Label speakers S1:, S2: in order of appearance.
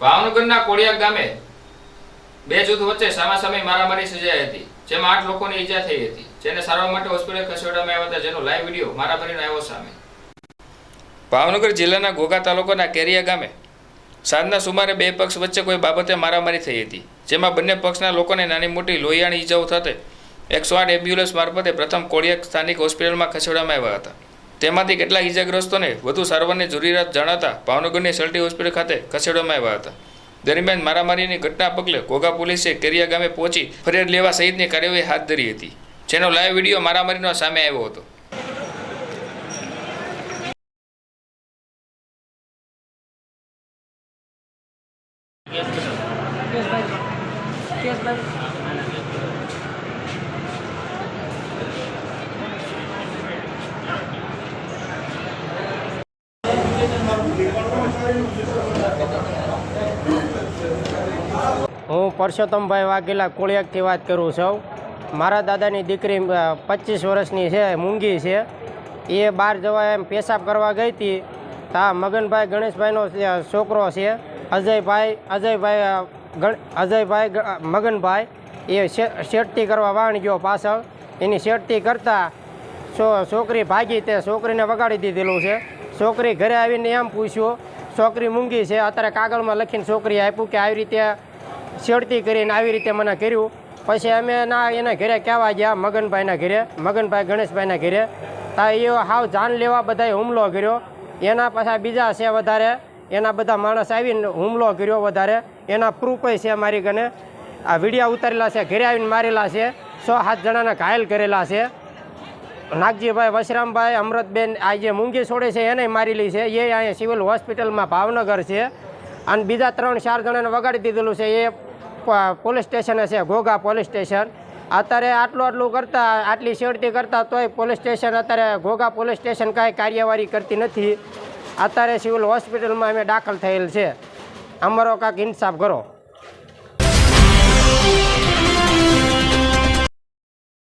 S1: ભાવનગરના કોળિયા ગામે બે જૂથ વચ્ચે સામાસામે મારામારી સર્જાઈ હતી, જેમાં આઠ લોકોને ઈજા થઈ હતી, જેને સારવાર માટે હોસ્પિટલ ખસેડવામાં આવ્યા હતા. જેનો લાઈવ વીડિયો મારામારીનો આવ્યો સામે. ભાવનગર જિલ્લાના ઘોઘા તાલુકાના કેરિયા ગામે સાંજના સુમારે બે પક્ષ વચ્ચે કોઈ બાબતે મારામારી થઈ હતી, જેમાં બંને પક્ષના લોકોને નાની મોટી લોહિયાણી ઈજાઓ થતે એકસો આઠ એમ્બ્યુલન્સ મારફતે પ્રથમ કોળિયા સ્થાનિક હોસ્પિટલમાં ખસેડવામાં આવ્યા હતા. તેમાંથી કેટલાક ઈજાગ્રસ્તોને વધુ સારવારની જરૂરિયાત જણાતા ભાવનગરની સલટી હોસ્પિટલ ખાતે ખસેડવામાં આવ્યા હતા. દરમિયાન મારામારીની ઘટના પગલે ઘોઘા પોલીસે કેરિયા ગામે પહોંચી ફરિયાદ લેવા સહિતની કાર્યવાહી હાથ ધરી હતી. જેનો લાઈવ વીડિયો મારામારીનો સામે આવ્યો હતો.
S2: હું પરસોત્તમભાઈ વાઘેલા કોળિયાકથી વાત કરું છું. મારા દાદાની દીકરી પચીસ વર્ષની છે, મૂંગી છે. એ બહાર જવા એમ પેશાબ કરવા ગઈ હતી. તા મગનભાઈ ગણેશભાઈનો છોકરો છે. અજયભાઈ અજયભાઈ અજયભાઈ મગનભાઈ, એ શેઠતી કરવા વાણ ગયો પાછળ. એની શેઠતી કરતાં છોકરી ભાગી તે છોકરીને વગાડી દીધેલું છે. છોકરી ઘરે આવીને એમ પૂછ્યું, છોકરી મૂંગી છે, અત્યારે કાગળમાં લખીને છોકરી આપ્યું કે આવી રીતે છેડતી કરીને આવી રીતે મને કર્યું. પછી અમે ના, એના ઘરે કહેવા ગયા, મગનભાઈના ઘરે, મગનભાઈ ગણેશભાઈના ઘરે. તા એ હાવ જાન લેવા બધાએ હુમલો કર્યો. એના પાછા બીજા છે વધારે. એના બધા માણસ આવીને હુમલો કર્યો વધારે. એના પ્રૂફ છે મારી કને. આ વિડીયા ઉતારેલા છે, ઘરે આવીને મારેલા છે. સો સાત જણાને ઘાયલ કરેલા છે. નાગજીભાઈ વશરામભાઈ, અમૃતબેન, આ જે મૂંગી છોડે છે એને મારેલી છે. એ અહીંયા સિવિલ હોસ્પિટલમાં ભાવનગર છે. અને બીજા ત્રણ, ચાર જણાને વગાડી દીધેલું છે. એ પોલીસ સ્ટેશને છે, ઘોઘા પોલીસ સ્ટેશન. અત્યારે આટલું આટલું કરતાં, આટલી શેડતી કરતાં તોય પોલીસ સ્ટેશન અત્યારે ઘોઘા પોલીસ સ્ટેશન કાંઈ કાર્યવાહી કરતી નથી. અત્યારે સિવિલ હોસ્પિટલમાં અમે દાખલ થયેલ છે. અમારો કાંઈક ઇન્સાફ કરો.